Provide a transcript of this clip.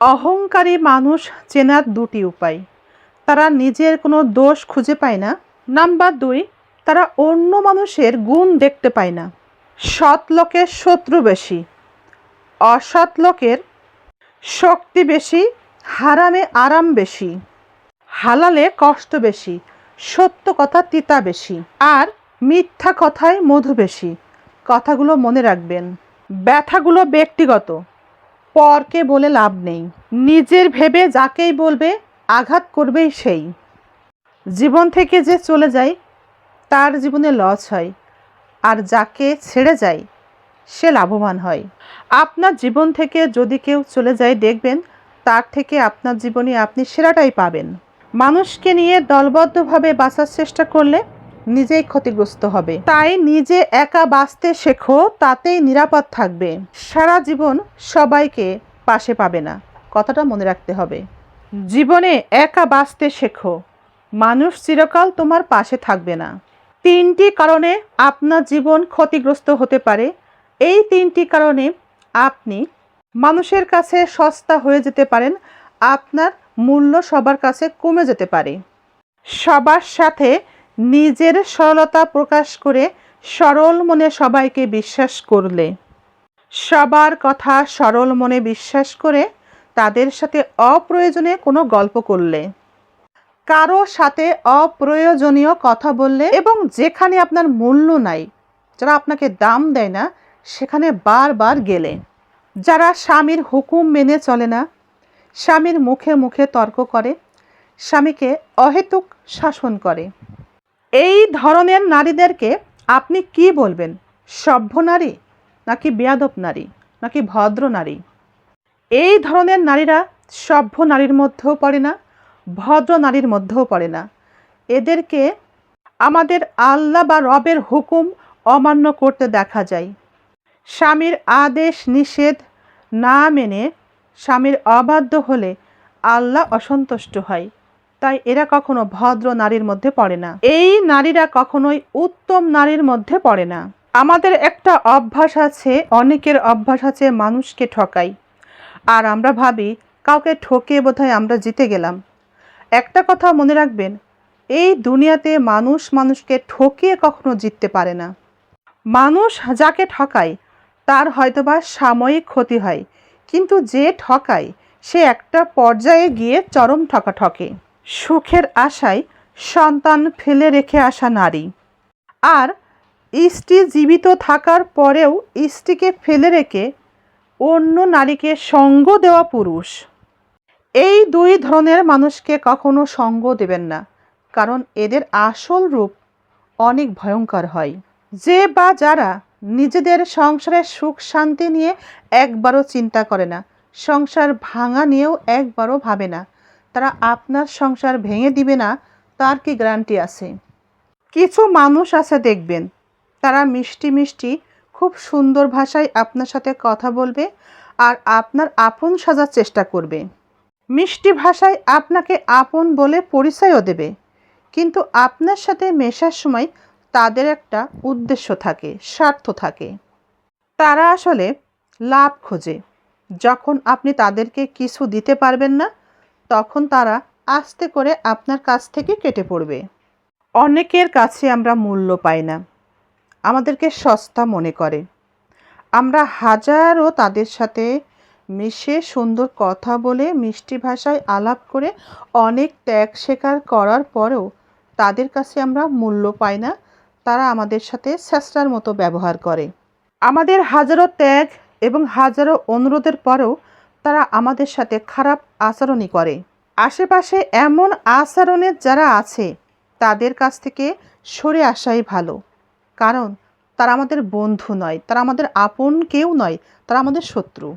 অহংকারী মানুষ চেনার দুটি উপায়। তারা নিজের কোনো দোষ খুঁজে পায় না। নাম্বার দুই, তারা অন্য মানুষের গুণ দেখতে পায় না। সৎ লোকের শত্রু বেশি। অসৎ লোকের শক্তি বেশি, হারামে আরাম বেশি। হালালে কষ্ট বেশি, সত্য কথা তিতা বেশি, আর মিথ্যা কথায় মধু বেশি। কথাগুলো মনে রাখবেন। ব্যথাগুলো ব্যক্তিগত। পরকে বলে লাভ নেই। নিজের ভেবে যাকেই বলবে, আঘাত করবেই সেই। জীবন থেকে যে চলে যায়, তার জীবনে লস হয়। আর যাকে ছেড়ে যায়, সে লাভবান হয়। আপনার জীবন থেকে যদি কেউ চলে যায়, দেখবেন তার থেকে আপনার জীবনে আপনি সেরাটাই পাবেন। মানুষকে নিয়ে দলবদ্ধভাবে বাঁচার চেষ্টা করলে নিজেই ক্ষতিগ্রস্ত হবে। তাই নিজে একা বাঁচতে শেখো, তাতেই নিরাপদ থাকবে। সারা জীবন সবাইকে পাশে পাবে না। কথাটা মনে রাখতে হবে। জীবনে একা বাঁচতে শেখো। মানুষ চিরকাল তোমার পাশে থাকবে না। তিনটি কারণে আপনার জীবন ক্ষতিগ্রস্ত হতে পারে। এই তিনটি কারণে আপনি মানুষের কাছে সস্তা হয়ে যেতে পারেন। আপনার মূল্য সবার কাছে কমে যেতে পারে। সবার সাথে নিজের সরলতা প্রকাশ করে সরল মনে সবাইকে বিশ্বাস করলে। সবার কথা সরল মনে বিশ্বাস করে তাদের সাথে অপ্রয়োজনে কোনো গল্প করলে। কারও সাথে অপ্রয়োজনীয় কথা বললে এবং যেখানে আপনার মূল্য নাই, যারা আপনাকে দাম দেয় না, সেখানে বারবার গেলে। যারা স্বামীর হুকুম মেনে চলে না, স্বামীর মুখে মুখে তর্ক করে, স্বামীকে অহেতুক শাসন করে। এই ধরনের নারীদেরকে আপনি কি বলবেন? সভ্য নারী নাকি বেয়াদব নারী নাকি ভদ্র নারী? এই ধরনের নারীরা সভ্য নারীর মধ্যেও পড়ে না, ভদ্র নারীর মধ্যেও পড়ে না। এদেরকে আমাদের আল্লাহ বা রবের হুকুম অমান্য করতে দেখা যায়। স্বামীর আদেশ নিষেধ না মেনে স্বামীর অবাধ্য হলে আল্লাহ অসন্তুষ্ট হয়। তাই এরা কখনো ভদ্র নারীর মধ্যে পড়ে না। এই নারীরা কখনোই উত্তম নারীর মধ্যে পড়ে না। আমাদের একটা অভ্যাস আছে, অনেকের অভ্যাস আছে মানুষকে ঠকাই। আর আমরা ভাবি, কাউকে ঠকে বোধহয় আমরা জিতে গেলাম। একটা কথা মনে রাখবেন, এই দুনিয়াতে মানুষ মানুষকে ঠকিয়ে কখনো জিততে পারে না। মানুষ যাকে ঠকায়, তার হয়তোবা সাময়িক ক্ষতি হয়। কিন্তু যে ঠকায়, সে একটা পর্যায়ে গিয়ে চরম ঠকা ঠকে সুখের আশায় সন্তান ফেলে রেখে আসা নারী। আর স্ত্রী জীবিত থাকার পরেও স্ত্রীকে ফেলে রেখে অন্য নারীকে সঙ্গ দেওয়া পুরুষ। এই দুই ধরনের মানুষকে কখনো সঙ্গ দেবেন না, কারণ এদের আসল রূপ অনেক ভয়ঙ্কর হয়। যে বা যারা নিজেদের সংসারের সুখ শান্তি নিয়ে একবারও চিন্তা করে না, সংসার ভাঙা নিয়েও একবারও ভাবে না। তারা আপনার সংসার ভেঙে দিবে না, তার কি গ্যারান্টি আছে? কিছু মানুষ আছে দেখবেন, তারা মিষ্টি মিষ্টি, খুব সুন্দর ভাষায় আপনার সাথে কথা বলবে আর আপনার আপন সাজার চেষ্টা করবে। মিষ্টি ভাষায় আপনাকে আপন বলে পরিচয়ও দেবে, কিন্তু আপনার সাথে মেশার সময় তাদের একটা উদ্দেশ্য থাকে, স্বার্থ থাকে। তারা আসলে লাভ খোঁজে, যখন আপনি তাদেরকে কিছু দিতে পারবেন না তখন তারা আস্তে করে আপনার কাছ থেকে কেটে পড়বে। অনেকের কাছে আমরা মূল্য পাই না। আমাদেরকে সস্তা মনে করে। আমরা হাজারও তাদের সাথে মিশে সুন্দর কথা বলে, মিষ্টি ভাষায় আলাপ করে, অনেক ত্যাগ স্বীকার করার পরেও তাদের কাছে আমরা মূল্য পাই না। তারা আমাদের সাথে স্যাঁচড়ার মতো ব্যবহার করে। আমাদের হাজারো ত্যাগ এবং হাজারো অনুরোধের পরেও তারা আমাদের সাথে খারাপ আচরণই করে। আশেপাশে এমন আচরণের যারা আছে, তাদের কাছ থেকে সরে আসাই ভালো। কারণ তারা আমাদের বন্ধু নয়, তারা আমাদের আপন কেউ নয়, তারা আমাদের শত্রু।